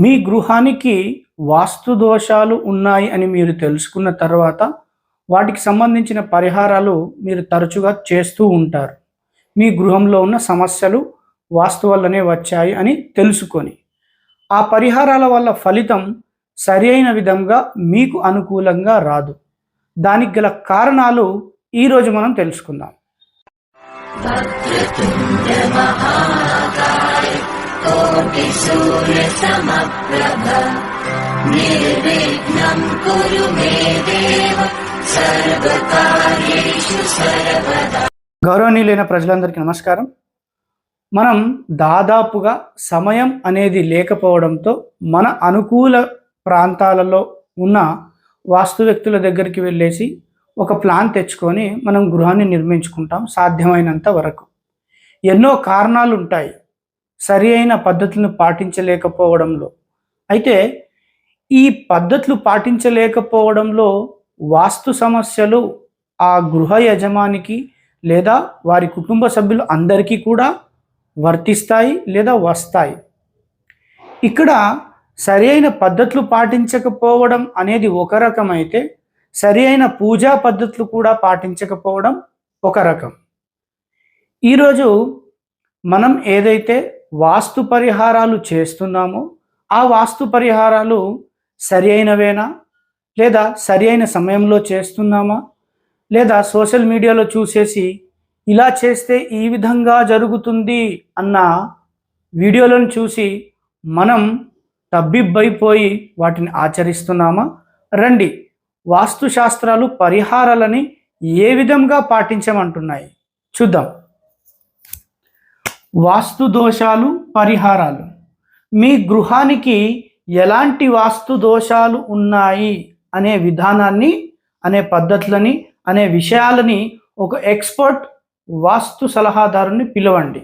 మీ గృహానికి వాస్తు దోషాలు ఉన్నాయి అని మీరు తెలుసుకున్న తర్వాత వాటికి సంబంధించిన పరిహారాలు మీరు తరచుగా చేస్తూ ఉంటారు. మీ గృహంలో ఉన్న సమస్యలు వాస్తు వల్లనే వచ్చాయి అని తెలుసుకొని. ఆ పరిహారాల వల్ల ఫలితం సరి అయిన విధంగా మీకు అనుకూలంగా రాదు. దానికి గల కారణాలు ఈరోజు మనం తెలుసుకుందాం. सूर्यसमप्रभ निर्विघ्नम् कुरु मे देव सर्वकार्येषु सर्वदा గౌరవనీయులైన ప్రజలందరికీ నమస్కారం మనం దాదాపుగా సమయం అనేది లేకపోవడంతో మన అనుకూల ప్రాంతాలలో ఉన్న వాస్తు వ్యక్తుల దగ్గరికి వెళ్ళేసి ఒక ప్లాన్ తెచ్చుకొని మనం గృహాన్ని నిర్మించుకుంటాం సాధ్యమైనంత వరకు ఎన్నో కారణాలు ఉంటాయి సరి అయిన పద్ధతులను పాటించలేకపోవడంలో. అయితే ఈ పద్ధతులు పాటించలేకపోవడంలో వాస్తు సమస్యలు ఆ గృహ యజమానికి లేదా వారి కుటుంబ సభ్యులు అందరికీ కూడా వర్తిస్తాయి లేదా వస్తాయి. ఇక్కడ సరి అయిన పద్ధతులు పాటించకపోవడం అనేది ఒక రకం అయితే సరి అయిన పూజా పద్ధతులు కూడా పాటించకపోవడం ఒక రకం. ఈరోజు మనం ఏదైతే వాస్తు పరిహారాలు చేస్తున్నామో ఆ వాస్తు పరిహారాలు సరి అయినవేనా? లేదా సరి అయిన సమయంలో చేస్తున్నామా? లేదా సోషల్ మీడియాలో చూసేసి ఇలా చేస్తే ఈ విధంగా జరుగుతుంది అన్న వీడియోలను చూసి మనం తబ్బిబ్బైపోయి వాటిని ఆచరిస్తున్నామా? రండి వాస్తుశాస్త్రాలు పరిహారాలని ఏ విధంగా పాటించమంటున్నాయి? చూద్దాం. వాస్తు దోషాలు పరిహారాలు. మీ గృహానికి ఎలాంటి వాస్తు దోషాలు ఉన్నాయి అనే విధానాన్ని అనే పద్ధతులని అనే విషయాలని ఒక ఎక్స్పర్ట్ వాస్తు సలహాదారుని పిలవండి.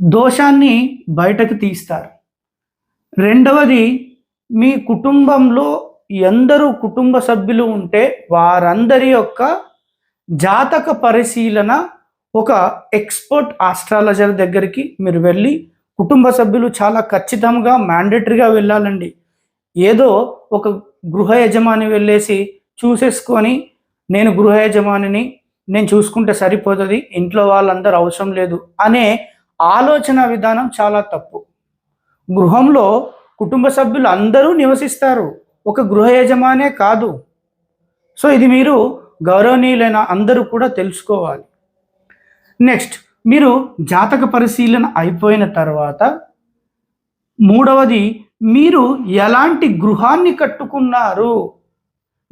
దోషాన్ని బయటకు తీస్తారు. రెండవది మీ కుటుంబంలో ఎందరూ కుటుంబ సభ్యులు ఉంటే వారందరి యొక్క జాతక పరిశీలన ఒక ఎక్స్పర్ట్ ఆస్ట్రాలజర్ దగ్గరికి మీరు వెళ్ళి కుటుంబ సభ్యులు చాలా ఖచ్చితంగా మ్యాండేటరీగా వెళ్ళాలండి. ఏదో ఒక గృహ యజమాని వెళ్ళేసి చూసేసుకొని నేను గృహ యజమానిని నేను చూసుకుంటే సరిపోతుంది ఇంట్లో వాళ్ళందరూ అవసరం లేదు అనే ఆలోచన విధానం చాలా తప్పు. గృహంలో కుటుంబ సభ్యులు అందరూ నివసిస్తారు. ఒక గృహ యజమానే కాదు. సో ఇది మీరు గౌరవనీయులైన అందరూ కూడా తెలుసుకోవాలి. నెక్స్ట్ మీరు జాతక పరిశీలన అయిపోయిన తర్వాత మూడవది మీరు ఎలాంటి గృహాన్ని కట్టుకున్నారు?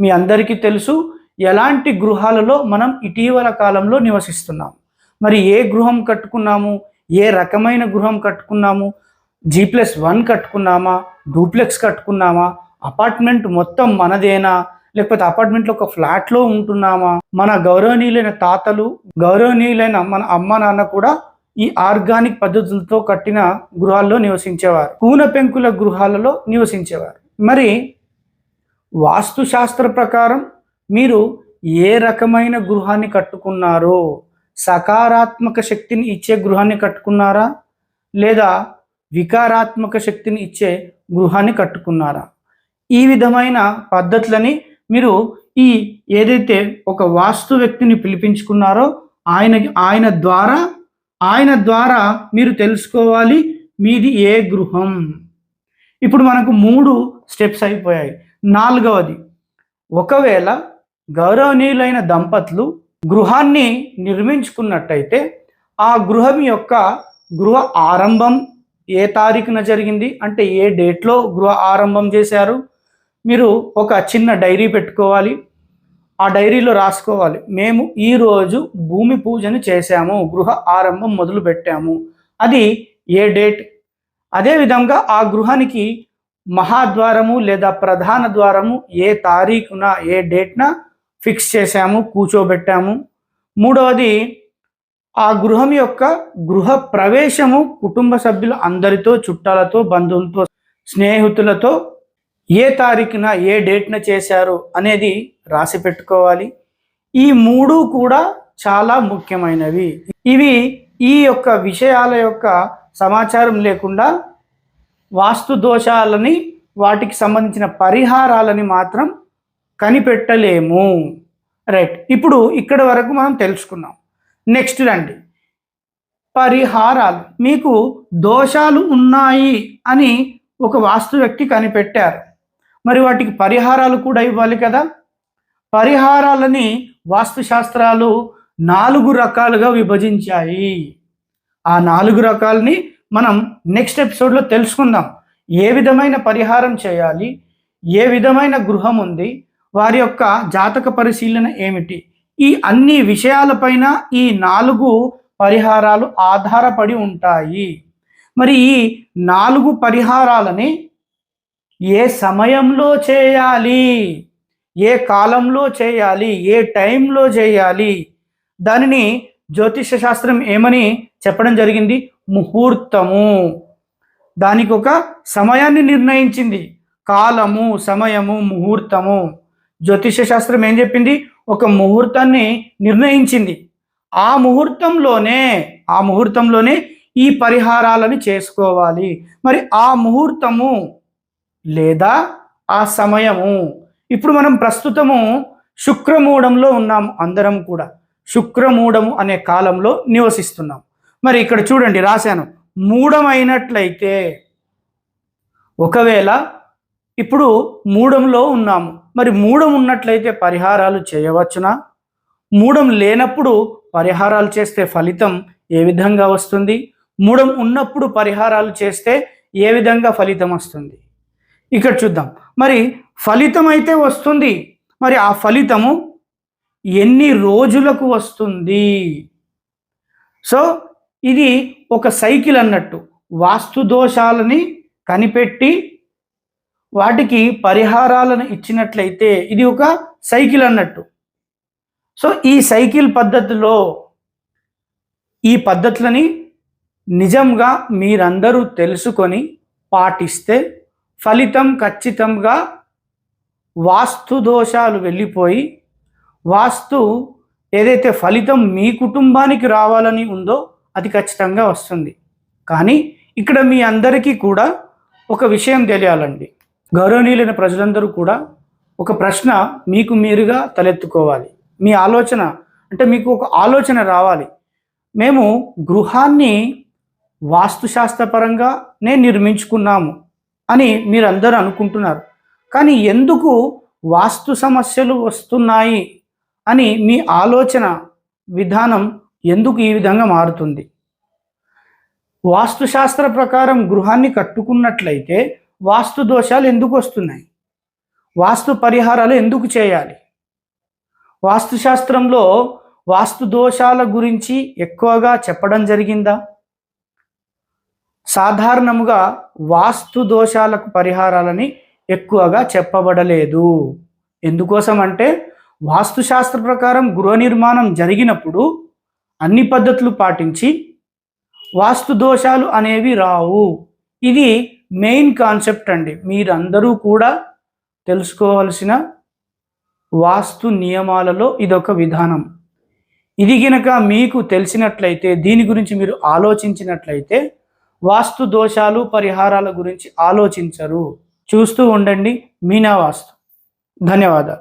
మీ అందరికీ తెలుసు ఎలాంటి గృహాలలో మనం ఇటీవల కాలంలో నివసిస్తున్నాం. మరి ఏ గృహం కట్టుకున్నాము? ఏ రకమైన గృహం కట్టుకున్నాము? జీ ప్లస్ వన్ కట్టుకున్నామా? డూప్లెక్స్ కట్టుకున్నామా? అపార్ట్మెంట్ మొత్తం మనదేనా? లేకపోతే అపార్ట్మెంట్లో ఒక ఫ్లాట్లో ఉంటున్నామా? మన గౌరవనీయులైన తాతలు గౌరవనీయులైన మన అమ్మ నాన్న కూడా ఈ ఆర్గానిక్ పద్ధతులతో కట్టిన గృహాల్లో నివసించేవారు. కూన పెంకుల గృహాలలో నివసించేవారు. మరి వాస్తుశాస్త్ర ప్రకారం మీరు ఏ రకమైన గృహాన్ని కట్టుకున్నారో సకారాత్మక శక్తిని ఇచ్చే గృహాన్ని కట్టుకున్నారా? లేదా వికారాత్మక శక్తిని ఇచ్చే గృహాన్ని కట్టుకున్నారా? ఈ విధమైన పద్ధతులని మీరు ఈ ఏదైతే ఒక వాస్తు వ్యక్తిని పిలిపించుకున్నారో ఆయన ఆయన ద్వారా ఆయన ద్వారా మీరు తెలుసుకోవాలి మీది ఏ గృహం. ఇప్పుడు మనకు మూడు స్టెప్స్ అయిపోయాయి. నాలుగవది ఒకవేళ గౌరవనీయులైన దంపతులు గృహాన్ని నిర్మించుకున్నట్టయితే ఆ గృహం యొక్క గృహ ఆరంభం ఏ తారీఖున జరిగింది? అంటే ఏ డేట్లో గృహ ఆరంభం చేశారు? మీరు ఒక చిన్న డైరీ పెట్టుకోవాలి. ఆ డైరీలో రాసుకోవాలి. మేము ఈరోజు భూమి పూజను చేశాము. గృహ ఆరంభం మొదలు పెట్టాము. అది ఏ డేట్? అదేవిధంగా ఆ గృహానికి మహాద్వారము లేదా ప్రధాన ద్వారము ఏ తారీఖున ఏ డేట్న ఫిక్స్ చేశాము కూర్చోబెట్టాము. మూడవది ఆ గృహం యొక్క గృహ ప్రవేశము కుటుంబ సభ్యులు అందరితో చుట్టాలతో బంధువులతో స్నేహితులతో ఏ తారీఖున ఏ డేట్న చేశారు అనేది రాసి పెట్టుకోవాలి. ఈ మూడు కూడా చాలా ముఖ్యమైనవి. ఇవి ఈ యొక్క విషయాల యొక్క సమాచారం లేకుండా వాస్తు దోషాలని వాటికి సంబంధించిన పరిహారాలని మాత్రం కనిపెట్టలేము. రైట్. ఇప్పుడు ఇక్కడ వరకు మనం తెలుసుకున్నాం. నెక్స్ట్ రండి. పరిహారాలు. మీకు దోషాలు ఉన్నాయి అని ఒక వాస్తు వ్యక్తి కనిపెట్టారు. మరి వాటికి పరిహారాలు కూడా ఇవ్వాలి కదా? పరిహారాలని వాస్తుశాస్త్రాలు నాలుగు రకాలుగా విభజించాయి. ఆ నాలుగు రకాలని మనం నెక్స్ట్ ఎపిసోడ్లో తెలుసుకుందాం. ఏ విధమైన పరిహారం చేయాలి? ఏ విధమైన గృహం ఉంది? వారి యొక్క జాతక పరిశీలన ఏమిటి? ఈ అన్ని విషయాలపైన ఈ నాలుగు పరిహారాలు ఆధారపడి ఉంటాయి. మరి ఈ నాలుగు పరిహారాలని ఏ సమయంలో చేయాలి? ఏ కాలంలో చేయాలి? ఏ టైంలో చేయాలి? దానిని జ్యోతిష శాస్త్రం ఏమని చెప్పడం జరిగింది? ముహూర్తము. దానికి ఒక సమయాన్ని నిర్ణయించింది. కాలము సమయము ముహూర్తము. జ్యోతిష శాస్త్రం ఏం చెప్పింది? ఒక ముహూర్తాన్ని నిర్ణయించింది. ఆ ముహూర్తంలోనే ఆ ముహూర్తంలోనే ఈ పరిహారాలను చేసుకోవాలి. మరి ఆ ముహూర్తము లేదా ఆ సమయము. ఇప్పుడు మనం ప్రస్తుతము శుక్రమూఢంలో ఉన్నాం అందరం కూడా. శుక్రమూఢము అనే కాలంలో నివసిస్తున్నాం. మరి ఇక్కడ చూడండి రాశాను. మూఢమైనట్లయితే ఒకవేళ ఇప్పుడు మూఢంలో ఉన్నాము. మరి మూఢం ఉన్నట్లయితే పరిహారాలు చేయవచ్చునా? మూఢం లేనప్పుడు పరిహారాలు చేస్తే ఫలితం ఏ విధంగా వస్తుంది? మూఢం ఉన్నప్పుడు పరిహారాలు చేస్తే ఏ విధంగా ఫలితం వస్తుంది? ఇక్కడ చూద్దాం. మరి ఫలితం అయితే వస్తుంది. మరి ఆ ఫలితము ఎన్ని రోజులకు వస్తుంది? సో ఇది ఒక సైకిల్ అన్నట్టు. వాస్తు దోషాలని కనిపెట్టి వాటికి పరిహారాలను ఇచ్చినట్లయితే ఇది ఒక సైకిల్ అన్నట్టు. సో ఈ సైకిల్ పద్ధతిలో ఈ పద్ధతులని నిజంగా మీరందరూ తెలుసుకొని పాటిస్తే ఫలితం ఖచ్చితంగా వాస్తు దోషాలు వెళ్ళిపోయి వాస్తు ఏదైతే ఫలితం మీ కుటుంబానికి రావాలని ఉందో అది ఖచ్చితంగా వస్తుంది. కానీ ఇక్కడ మీ అందరికీ కూడా ఒక విషయం తెలియాలండి. గౌరవనీయులైన ప్రజలందరూ కూడా ఒక ప్రశ్న మీకు మీరుగా తలెత్తుకోవాలి. మీ ఆలోచన అంటే మీకు ఒక ఆలోచన రావాలి. మేము గృహాన్ని వాస్తుశాస్త్రపరంగానే నిర్మించుకున్నాము. అని మీరందరూ అనుకుంటున్నారు. కానీ ఎందుకు వాస్తు సమస్యలు వస్తున్నాయి అని మీ ఆలోచన విధానం ఎందుకు ఈ విధంగా మారుతుంది? వాస్తుశాస్త్ర ప్రకారం గృహాన్ని కట్టుకున్నట్లయితే వాస్తు దోషాలు ఎందుకు వస్తున్నాయి? వాస్తు పరిహారాలు ఎందుకు చేయాలి? వాస్తుశాస్త్రంలో వాస్తు దోషాల గురించి ఎక్కువగా చెప్పడం జరిగిందా? సాధారణముగా వాస్తు దోషాలకు పరిహారాలని ఎక్కువగా చెప్పబడలేదు. ఎందుకోసం అంటే వాస్తుశాస్త్ర ప్రకారం గృహ నిర్మాణం జరిగినప్పుడు అన్ని పద్ధతులు పాటించి వాస్తు దోషాలు అనేవి రావు. ఇది మెయిన్ కాన్సెప్ట్ అండి. మీరందరూ కూడా తెలుసుకోవలసిన వాస్తు నియమాలలో ఇదొక విధానం. ఇది గనక మీకు తెలిసినట్లయితే దీని గురించి మీరు ఆలోచించినట్లయితే వాస్తు దోషాలు పరిహారాల గురించి ఆలోచించరు. చూస్తూ ఉండండి మీనా వాస్తు ధన్యవాదాలు.